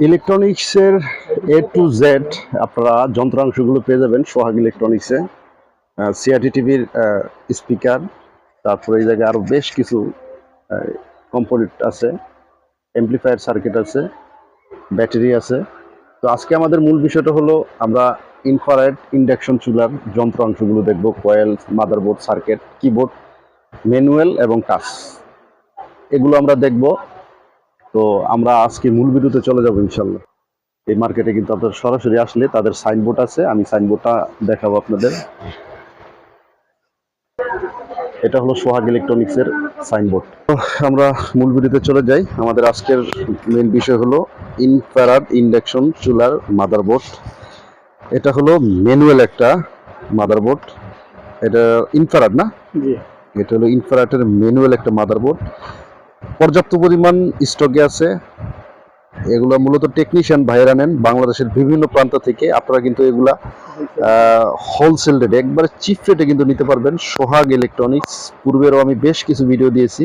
ইলেকট্রনিক্সের এ to Z আপনারা যন্ত্রাংশগুলো পেয়ে যাবেন, সোহাগ ইলেকট্রনিক্সে সিআরটি টিভির স্পিকার, তারপরে এই জায়গায় আরও বেশ কিছু কম্পোনেন্ট আছে। এমপ্লিফায়ার সার্কিট আছে ব্যাটারি আছে। তো আজকে আমাদের মূল বিষয়টা হলো আমরা ইনফারেড ইন্ডাকশন চুলার যন্ত্রাংশগুলো দেখব coil motherboard circuit keyboard manual এবং টাচ এগুলো আমরা দেখব। তো আমরা আজকে মূল ভিডিওতে চলে যাব ইনশাল্লাহ। এই মার্কেটে কিন্তু আপনার সরাসরি আসলে তাদের সাইনবোর্ড আছে আমি সাইনবোর্ডটা দেখাবো আপনাদের। এটা হলো সোহাগ ইলেকট্রনিক্সের সাইনবোর্ড আমরা মূল ভিডিওতে চলে যাই। আমাদের আজকের মেন বিষয় হলো ইনফ্রারেড ইন্ডাকশন চুলার মাদারবোর্ড এটা হলো ম্যানুয়াল একটা মাদারবোর্ড এটা ইনফ্রারেড না? জি। এটা হলো ইনফ্রারেটের ম্যানুয়াল একটা মাদারবোর্ড পর্যাপ্ত পরিমাণ স্টকে আছে। এগুলো মূলত টেকনিশিয়ান ভাইয়েরা নেন। বাংলাদেশের বিভিন্ন প্রান্ত থেকে আপনারা কিন্তু এগুলা হোলসেল রেটে একবারে চিপ রেটে কিন্তু নিতে পারবেন। সোহাগ ইলেকট্রনিক্স পূর্বেরও আমি বেশ কিছু ভিডিও দিয়েছি।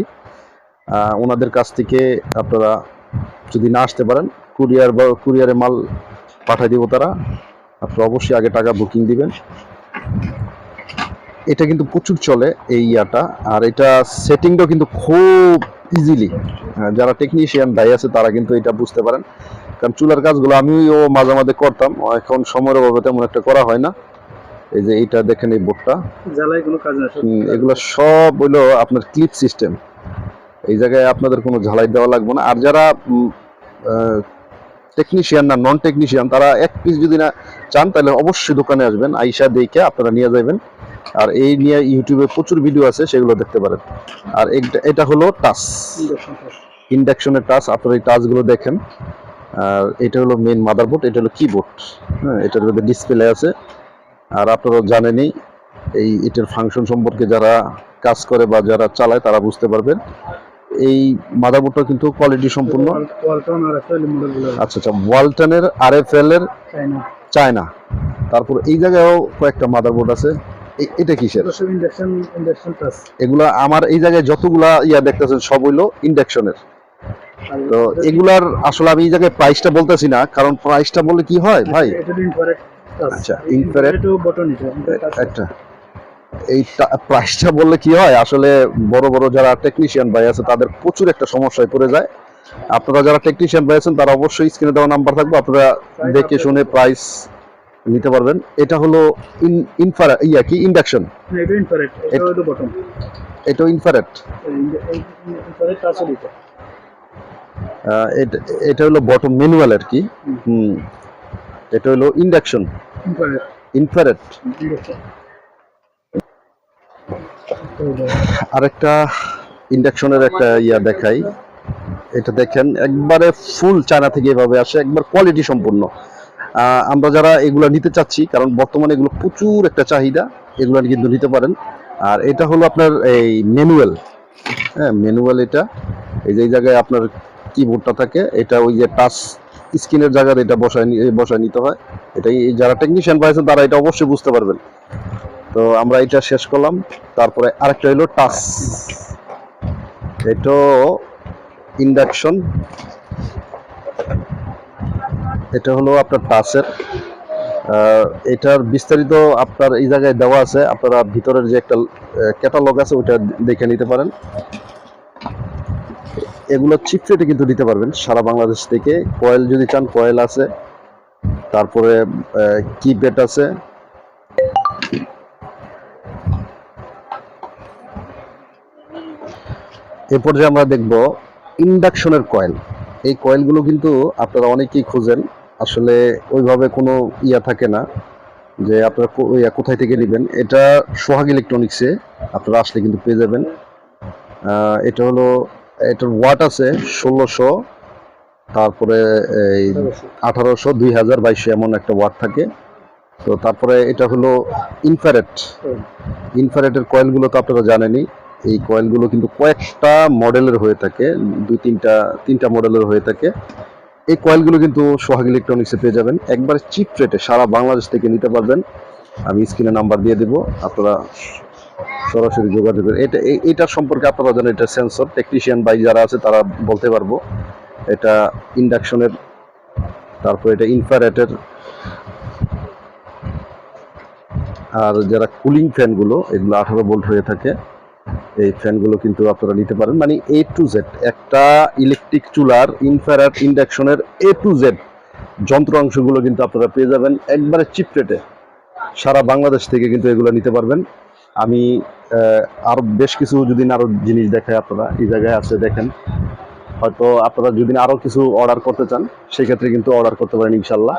ওনাদের কাছ থেকে আপনারা যদি না আসতে পারেন কুরিয়ার বা কুরিয়ারে মাল পাঠিয়ে দিব তারা। আপনারা অবশ্যই আগে টাকা বুকিং দিবেন। এটা কিন্তু প্রচুর চলে এই ইয়াটা। আর এটা সেটিংটাও কিন্তু খুব ইজিলি যারা টেকনিশিয়ান দায়ী আছে তারা কিন্তু এটা বুঝতে পারেন। কারণ চুলার কাজগুলো আমিও মাঝে মাঝে করতাম এখন সময়ের অভাবে তেমন একটা করা হয় না। এই যে এইটা দেখেন এই বোর্ডটা। এগুলো সব হইল আপনার ক্লিপ সিস্টেম এই জায়গায় আপনাদের কোনো ঝালাই দেওয়া লাগবে না। আর যারা টেকনিশিয়ান না নন টেকনিশিয়ান তারা এক পিস যদি না চান তাহলে অবশ্যই দোকানে আসবেন আইসা দেখে আপনারা নিয়ে যাবেন আর এই নিয়ে ইউটিউবে প্রচুর ভিডিও আছে সেগুলো দেখতে পারেন। আর এটা হলো টাচ ইন্ডাকশনের টাচ আপনারা এই টাচগুলো দেখেন। আর এটা হলো মেন মাদারবোর্ড এটা হলো কিবোর্ড হ্যাঁ এটার মধ্যে ডিসপ্লে আছে। আর আপনারা জানেনই এই এটার ফাংশন সম্পর্কে যারা কাজ করে বা যারা চালায় তারা বুঝতে পারবেন। এই মাদারবোর্ডটা কিন্তু কোয়ালিটি সম্পূর্ণ। আচ্ছা আচ্ছা ওয়ালটনের আর এফ এল এর চায়না তারপর এই জায়গায়ও কয়েকটা মাদারবোর্ড আছে। এটা কিসের? এগুলা আমার এই জায়গায় যতগুলা ইয়া দেখতেছেন সব হইল ইন্ডাকশনের তো এগুলার আসলে আমি এই জায়গায় প্রাইসটা বলতেছি না কারণ প্রাইসটা কি হয় ভাই? ইনফ্রারেড আচ্ছা, একটা। এই প্রাইসটা বললে কি হয়? আসলে বড় বড় যারা টেকনিশিয়ান ভাই আছে তাদের প্রচুর একটা সমস্যায় পড়ে যায়। আপনারা যারা টেকনিশিয়ান ভাই আছেন তারা অবশ্যই স্ক্রিনে দেওয়া নাম্বার থাকবে আপনারা দেখে শুনে প্রাইস নিতে পারবেন। এটা হলো ইনফারা ইয়া কি ইন্ডাকশন এটা ইনফারেট এটা হলো বটম ম্যানুয়াল আর কি? হুম। এটা হলো ইন্ডাকশন ইনফারেট আরেকটা ইন্ডাকশনের একটা ইয়া দেখাই। এটা দেখেন একবারে ফুল চায়না থেকে এভাবে আসে একবার কোয়ালিটি সম্পূর্ণ। আমরা যারা এগুলো নিতে চাচ্ছি, কারণ বর্তমানে এগুলো প্রচুর একটা চাহিদা, এগুলো কিন্তু নিতে পারেন। আর এটা হলো আপনার এই ম্যানুয়াল। হ্যাঁ ম্যানুয়াল এটা। এই যে জায়গায় আপনার কিবোর্ডটা থাকে, এটা ওই যে টাচ স্ক্রিনের জায়গায় এটা বসায় বসায় নিতে হয়। এটাই যারা টেকনিশিয়ান পাইছেন তারা এটা অবশ্যই বুঝতে পারবেন। তো আমরা এটা শেষ করলাম। তারপরে আরেকটা হলো টাচ এটাও ইন্ডাকশন এটা হলো আপনার টাচের এটার বিস্তারিত আপনার এই জায়গায় দেওয়া আছে। আপনারা ভিতরের যে একটা ক্যাটালগ আছে ওটা দেখে নিতে পারেন। এগুলো চিপ রেটে কিন্তু দিতে পারবেন। সারা বাংলাদেশ থেকে কয়েল যদি চান কয়েল আছে। তারপরে কিপ্যাড আছে। এরপর যে আমরা দেখব ইন্ডাকশনের কয়েল এই কয়েলগুলো কিন্তু আপনারা অনেকেই খোঁজেন। আসলে ওইভাবে কোনো ইয়া থাকে না যে আপনারা কোথায় থেকে নেবেন। এটা সোহাগ ইলেকট্রনিক্সে আপনারা আসলে কিন্তু পেয়ে যাবেন। এটা হলো, এটার ওয়াট আছে ষোলোশো, তারপরে এই আঠারোশো, দুই হাজার, বাইশশো এমন একটা ওয়াট থাকে। তো তারপরে এটা হলো ইনফ্রারেড। ইনফ্রারেডের কয়েলগুলো তো আপনারা জানেনই, এই কয়েলগুলো কিন্তু কয়েকটা মডেলের হয়ে থাকে, দুই তিনটা তিনটা মডেলের হয়ে থাকে। এই কয়েলগুলো কিন্তু সোহাগ ইলেকট্রনিক্সে পেয়ে যাবেন। একবার চিপ রেটে সারা বাংলাদেশ থেকে নিতে পারবেন। আমি স্ক্রিনে নাম্বার দিয়ে দেবো। আপনারা সরাসরি যোগাযোগ এটা এইটার সম্পর্কে আপনারা জানেন, এটা সেন্সর টেকনিশিয়ান বাই যারা আছে, তারা বলতে পারব। এটা ইন্ডাকশনের তারপর এটা ইনফ্রারেটের আর যারা কুলিং ফ্যানগুলো এগুলো আঠারো ভোল্ট হয়ে থাকে। এই ফ্যানগুলো কিন্তু আপনারা নিতে পারেন। মানে এ টু জেড একটা ইলেকট্রিক চুলার ইনফ্রারেট ইন্ডাকশনের এ টু জেড যন্ত্রাংশগুলো কিন্তু আপনারা পেয়ে যাবেন একবারে চিপ রেটে সারা বাংলাদেশ থেকে কিন্তু এগুলো নিতে পারবেন। আমি আরও বেশ কিছু যদি আরও জিনিস দেখায় আপনারা, এই জায়গায় আছে দেখেন। হয়তো আপনারা যদি আরও কিছু অর্ডার করতে চান, সেক্ষেত্রে কিন্তু অর্ডার করতে পারেন ইনশাল্লাহ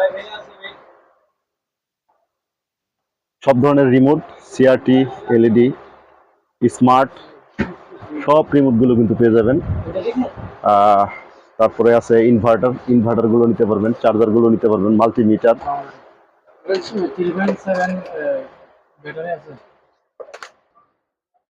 সব ধরনের রিমোট সিআরটি এলইডি স্মার্ট সব রিমোটগুলো কিন্তু পেয়ে যাবেন। তারপরে আছে ইনভার্টার ইনভার্টারগুলো নিতে পারবেন চার্জারগুলো নিতে পারবেন মাল্টিমিটার